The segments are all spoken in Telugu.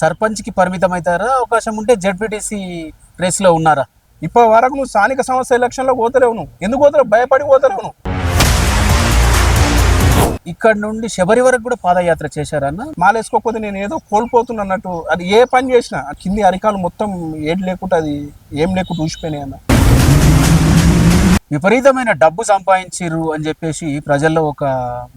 సర్పంచ్కి పరిమితం అవుతారా అవకాశం ఉంటే జడ్పీటీసీ రేస్లో ఉన్నారా? ఇప్పటి వరకు నువ్వు స్థానిక సంస్థ ఎలక్షన్లో పోతలేవు నువ్వు. ఎందుకు పోతలేవు? భయపడి పోతలేవు నువ్వు. ఇక్కడ నుండి శబరి వరకు కూడా పాదయాత్ర చేశారన్న మాలేసుకోకపోతే నేను ఏదో కోల్పోతున్నా అన్నట్టు. అది ఏ పని చేసినా కింది అరికాలు మొత్తం ఏడు లేకుండా అది ఏం లేకుండా ఊసిపోయినాయి అన్న. విపరీతమైన డబ్బు సంపాదించిర్రు అని చెప్పేసి ప్రజల్లో ఒక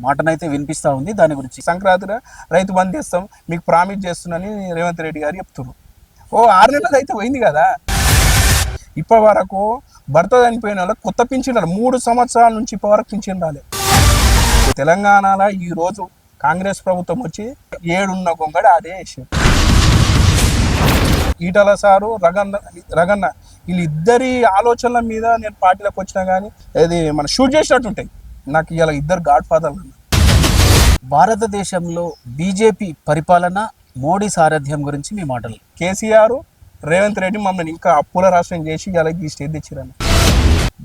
మాటనైతే వినిపిస్తూ ఉంది. దాని గురించి సంక్రాంతిలో రైతు బంద్ చేస్తాం మీకు ప్రామిస్ చేస్తున్నానని రేవంత్ రెడ్డి గారు చెప్తున్నారు ఓ ఆరు నెలలు అయితే పోయింది కదా. ఇప్పటి వరకు భర్త చనిపోయిన వాళ్ళకి కొత్త పింఛన్లు మూడు సంవత్సరాల నుంచి ఇప్పటి వరకు పింఛన్ రాలేదు తెలంగాణలో ఈ రోజు కాంగ్రెస్ ప్రభుత్వం వచ్చి ఏడున్న గొంగడి అదే ఈటల సారు రగన్న రగన్న వీళ్ళిద్దరి ఆలోచనల మీద నేను పార్టీలోకి వచ్చినా కానీ అది మన షూట్ చేసినట్టు ఉంటాయి నాకు ఇలా ఇద్దరు గాడ్ ఫాదర్లు భారతదేశంలో బీజేపీ పరిపాలన మోడీ సారథ్యం గురించి మీ మాటలు. కేసీఆర్ రేవంత్ రెడ్డి మమ్మల్ని ఇంకా అప్పుల రాష్ట్రం చేసి ఇలా ఈ స్టేజ్ తెచ్చిరని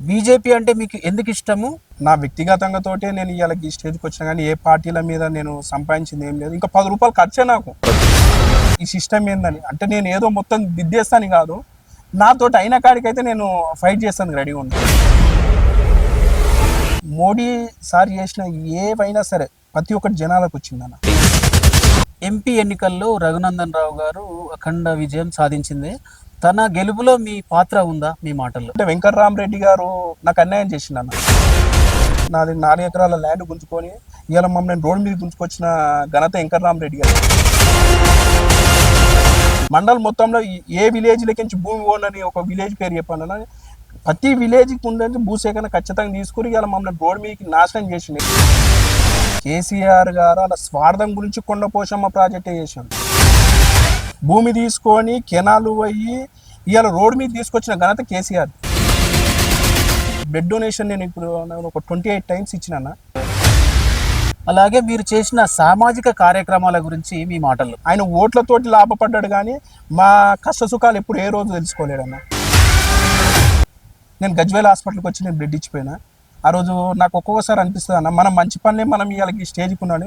బీజేపీ అంటే మీకు ఎందుకు ఇష్టము? నా వ్యక్తిగతంగా తోటే నేను ఇవాళ ఈ స్టేజ్కి వచ్చిన కానీ ఏ పార్టీల మీద నేను సంపాదించింది ఏం లేదు. ఇంకా పది రూపాయలు ఖర్చే నాకు. ఈ సిస్టమ్ ఏందని? అంటే నేను ఏదో మొత్తం దిద్దేస్తాను కాదు. నాతోటి అయిన కాడికైతే నేను ఫైట్ చేస్తాను రెడీగా ఉన్నాను మోడీ సార్ చేసిన ఏవైనా సరే ప్రతి ఒక్కటి జనాలకు వచ్చిందన్న ఎంపీ ఎన్నికల్లో రఘునందన్ రావు గారు అఖండ విజయం సాధించింది. తన గెలుపులో మీ పాత్ర ఉందా మీ మాటల్లో? అంటే వెంకట్రామరెడ్డి గారు నాకు అన్యాయం చేసిండు అన్న. నాది నాలుగు ఎకరాల ల్యాండ్ గుంజుకొని ఇవాళ మమ్మల్ని రోడ్డు మీద గుంజుకొచ్చిన ఘనత వెంకట్రామరెడ్డి గారు. మండల్ మొత్తంలో ఏ విలేజ్ నుంచి భూమి ఓనని ఒక విలేజ్ పేరు చెప్పాను ప్రతి విలేజ్కి ఉండేది భూసేకరణ ఖచ్చితంగా తీసుకుని ఇలా మమ్మల్ని రోడ్ మీదకి నాశనం చేసింది. కేసీఆర్ గారు అలా స్వార్థం గురించి కొండ పోషమ్మ ప్రాజెక్టే చేశాను భూమి తీసుకొని కెనాలు పోయి ఇవాళ రోడ్డు మీద తీసుకొచ్చిన ఘనత కేసీఆర్. బ్లడ్ డొనేషన్ నేను ఇప్పుడు ఒక ట్వంటీ ఎయిట్ టైమ్స్ ఇచ్చినా అలాగే మీరు చేసిన సామాజిక కార్యక్రమాల గురించి మీ మాటలు. ఆయన ఓట్లతోటి లాభపడ్డాడు కానీ మా కష్ట సుఖాలు ఎప్పుడు ఏ రోజు తెలుసుకోలేడన్న. నేను గజ్వేల్ హాస్పిటల్కి వచ్చి నేను బ్లడ్ ఇచ్చిపోయినా. ఆ రోజు నాకు ఒక్కొక్కసారి అనిపిస్తుంది అన్న మనం మంచి పనులే మనం ఇవాళకి స్టేజ్కి ఉన్నాడు